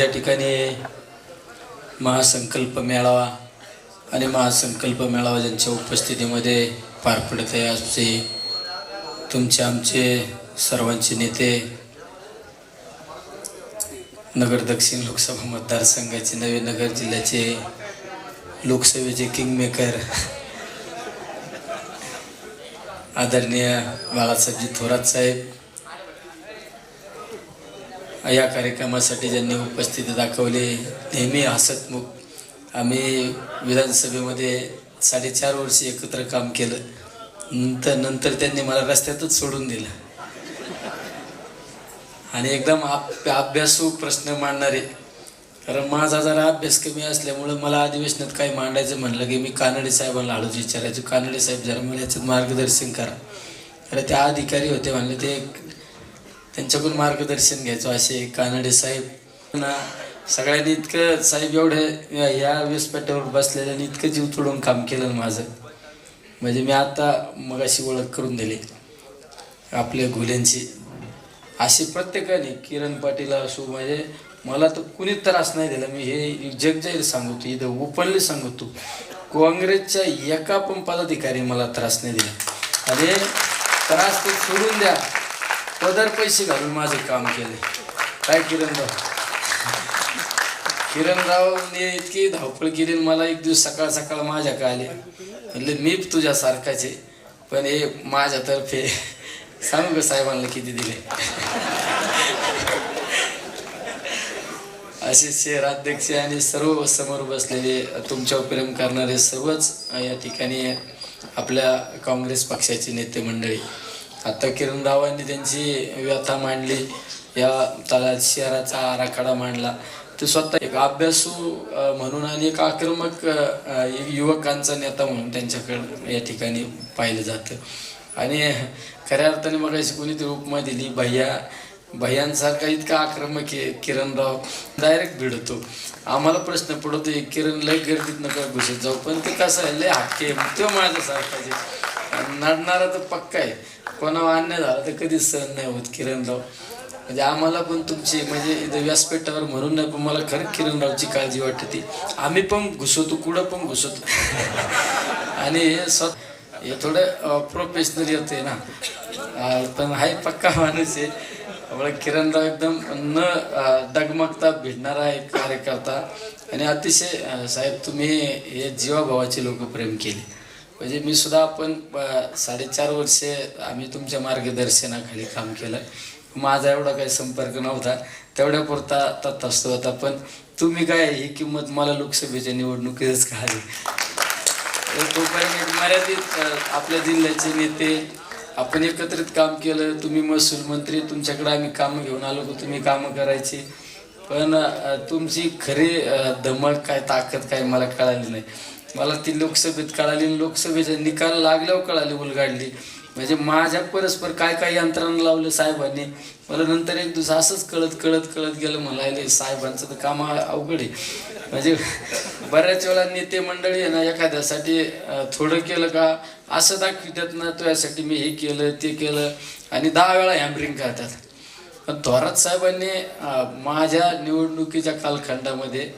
आज या ठिकाणी महासंकल्प मेळावा आणि महासंकल्प मेळावा ज्यांच्या उपस्थितीमध्ये पार पडत आहे आमचे तुमचे आमचे सर्वांचे नेते नगर दक्षिण लोकसभा मतदारसंघाचे नवे नगर जिल्ह्याचे लोकसभेचे किंगमेकर आदरणीय बाळासाहेबजी थोरात साहेब या कार्यक्रमासाठी ज्यांनी उपस्थिती दाखवली नेहमी हसतमुख आम्ही विधानसभेमध्ये साडेचार वर्ष एकत्र काम केलं. नंतर नंतर त्यांनी मला रस्त्यातच सोडून दिलं. आणि एकदम आप अभ्यासू प्रश्न मांडणारे. कारण माझा जरा अभ्यास कमी असल्यामुळं मला अधिवेशनात काही मांडायचं म्हणलं की मी कानडे साहेबांना हळूच विचारायचो. कानडे साहेब जरा मला याच्यात मार्गदर्शन करा. अरे त्या अधिकारी होते म्हणले ते त्यांच्याकडून मार्गदर्शन घ्यायचो. असे कानडे साहेब ना सगळ्यांनी इतकं साहेब एवढे या- या व्यासपीठावर बसलेल्याने इतकं जीव तोडून काम केलं माझं. म्हणजे मी आता मगाशी ओळख करून दिली. आपल्या घुल्यांची. असे प्रत्येकाने किरण पाटील असो म्हणजे मला तर कुणी त्रास नाही दिला. मी हे जगजाहीर सांगतो इथं ओपनली सांगतो. काँग्रेसच्या एका पण पदाधिकारी मला त्रास नाही दिला. अरे त्रास ते सोडून द्या. पदर पैसे घालून माझे काम केले काय किरणराव? किरणरावने इतकी धावपळ केली मला एक दिवस सकाळ सकाळ माझ्याकडे आले म्हणले मी तुझ्यासारखाच आहे पण हे माझ्यातर्फे सांगू का साहेबांना किती दिले. असे शहराध्यक्ष आणि सर्व समोर बसलेले तुमच्यावर प्रेम करणारे सर्वच या ठिकाणी आपल्या काँग्रेस पक्षाचे नेते मंडळी. आता किरण रावांनी त्यांची व्यथा मांडली. या तला शहराचा आराखडा मांडला. ते स्वतः एक अभ्यासू म्हणून आणि एक आक्रमक युवकांचा नेता म्हणून त्यांच्याकडं या ठिकाणी पाहिलं जातं. आणि खऱ्या अर्थाने मग अशी कोणीतरी उपमा दिली भैया भैयांसारखा इतका आक्रमक आहे किरणराव डायरेक्ट भिडतो. आम्हाला प्रश्न पडतो किरण लय गर्दीत नका घुसत जाऊ पण ते कसं आहे लय हक्के तो माझ्यासारखा नडणारा तर पक्का आहे. कोणावर अन्याय झाला तर कधीच सहन नाही होत किरणराव. म्हणजे आम्हाला पण तुमची म्हणजे इथं व्यासपीठावर म्हणून नाही पण मला खरं किरणरावची काळजी वाटते. आम्ही पण घुसवतो कुठं पण घुसवतो. आणि हे स्वतः हे थोडं प्रोफेशनल येते ना. पण हाय पक्का माणूस आहे. त्यामुळे किरणराव एकदम न डगमगता भिडणारा एक कार्यकर्ता. आणि अतिशय साहेब तुम्ही हे जीवाभावाचे लोक प्रेम केले. म्हणजे मी सुद्धा आपण साडेचार वर्षे आम्ही तुमच्या मार्गदर्शनाखाली काम केलं. माझा एवढा काही संपर्क नव्हता. तेवढ्या पुरता तथास्त होता. पण तुम्ही काय ही किंमत मला लोकसभेच्या निवडणुकीतच कळाली. तोपर्यंत मर्यादित आपल्या जिल्ह्याचे नेते आपण एकत्रित काम केलं. तुम्ही महसूल मंत्री तुमच्याकडे आम्ही कामं घेऊन आलो की तुम्ही कामं करायची. पण तुमची खरी दमट धमक काय ताकद काय मला कळाली नाही. मला ती लोकसभेत कळाली आणि लोकसभेचा निकाल लागल्यावर कळाली उलगाडली. म्हणजे माझ्या परस्पर काय काय यंत्रणा लावलं साहेबांनी? मला नंतर एक दिवस असंच कळत कळत कळत गेलं मला साहेबांचं तर काम अवघड आहे. म्हणजे बऱ्याच वेळा नेते मंडळी आहे ना एखाद्यासाठी थोडं केलं का असं दाखवितात ना तो यासाठी मी हे केलं ते केलं. आणि दहा वेळा हॅम्बरिंग करतात. पण थोरात साहेबांनी माझ्या निवडणुकीच्या कालखंडामध्ये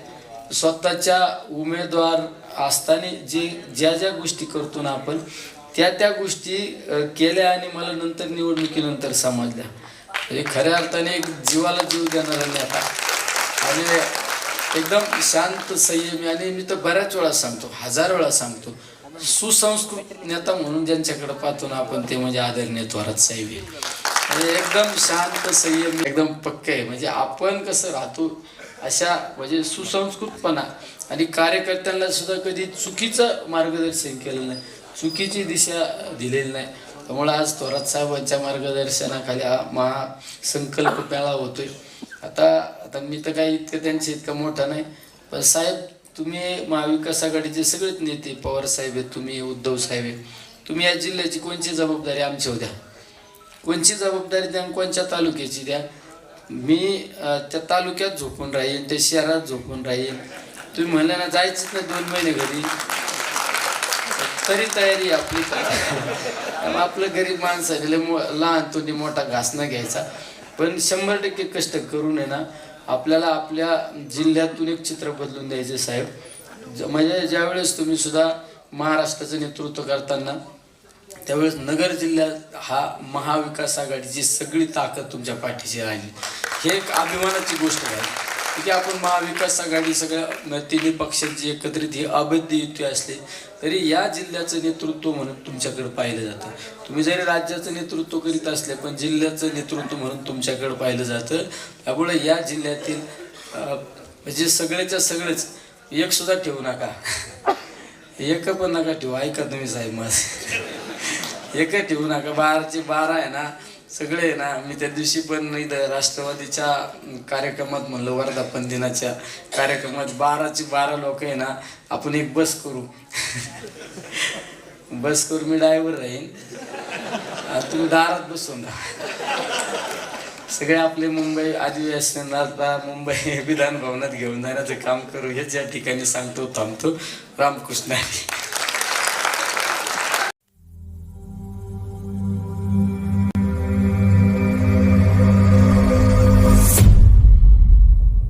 स्वतःच्या उमेदवार असताना जे ज्या ज्या गोष्टी करतो ना आपण त्या त्या गोष्टी केल्या आणि मला नंतर निवडणुकीनंतर समजल्या म्हणजे खऱ्या अर्थाने एक जीवाला जीव देणारा नेता आणि एकदम शांत संयमी आणि मी तर बऱ्याच वेळा सांगतो हजार वेळा सांगतो सुसंस्कृत नेता म्हणून ज्यांच्याकडे पाहतो ना आपण ते म्हणजे आदरणीय थोरात साहेब आहे. म्हणजे एकदम शांत संयम एकदम पक्के आहे. म्हणजे आपण कसं राहतो अशा म्हणजे सुसंस्कृतपणा आणि कार्यकर्त्यांना सुद्धा कधी चुकीचं मार्गदर्शन केलं नाही चुकीची दिशा दिलेली नाही. त्यामुळे आज थोरात साहेबांच्या मार्गदर्शनाखाली हा महासंकल्प मेळा होतोय. आता आता मी तर काही इतकं त्यांच्या इतकं मोठा नाही पण साहेब तुम्ही महाविकास आघाडीचे सगळेच नेते पवार साहेब आहेत तुम्ही उद्धव साहेब आहेत. तुम्ही या जिल्ह्याची कोणची जबाबदारी आमच्या द्या? कोणची जबाबदारी द्या कोणच्या कोणत्या तालुक्याची द्या. मी त्या तालुक्यात झोपून राहीन त्या शहरात झोपून राहीन. तुम्ही म्हणलं ना जायचंच नाही दोन महिने घरी. तरी तयारी आपली. आपलं गरीब माणसाने मो लहान तो मोठा घास न घ्यायचा. पण शंभर टक्के कष्ट करून आहे ना आपल्याला आपल्या जिल्ह्यातून एक चित्र बदलून द्यायचे साहेब. ज- म्हणजे ज्यावेळेस तुम्ही सुद्धा महाराष्ट्राचं नेतृत्व करताना त्यावेळेस नगर जिल्ह्यात हा महाविकास आघाडीची सगळी ताकद तुमच्या पाठीशी राहिली. हे एक अभिमानाची गोष्ट आहे. की आपण महाविकास आघाडी सगळ्या तिन्ही पक्षांची एकत्रित ही अबद्ध युती असली तरी या जिल्ह्याचं नेतृत्व म्हणून तुमच्याकडे पाहिलं जातं. तुम्ही जरी राज्याचं नेतृत्व करीत असले पण जिल्ह्याचं नेतृत्व म्हणून तुमच्याकडे पाहिलं जातं. त्यामुळे या जिल्ह्यातील म्हणजे सगळेच्या सगळेच एकसुद्धा ठेवू नका. एक पण नका ठेवू. ऐका तुम्ही साहेब माझं. एक ठेवू नका. बाराचे बारा आहे ना सगळे आहे ना. मी त्या दिवशी पण इथं राष्ट्रवादीच्या कार्यक्रमात म्हणलं वर्धापन दिनाच्या कार्यक्रमात बाराची बारा लोक आहे ना आपण एक बस करू. बस करू मी ड्रायव्हर राहीन. तुम्ही दारात बसून सगळे आपले मुंबई अधिवेशनाला मुंबई विधान भवनात घेऊन जाण्याचं काम करू. हेच या ठिकाणी सांगतो थांबतो. रामकृष्ण.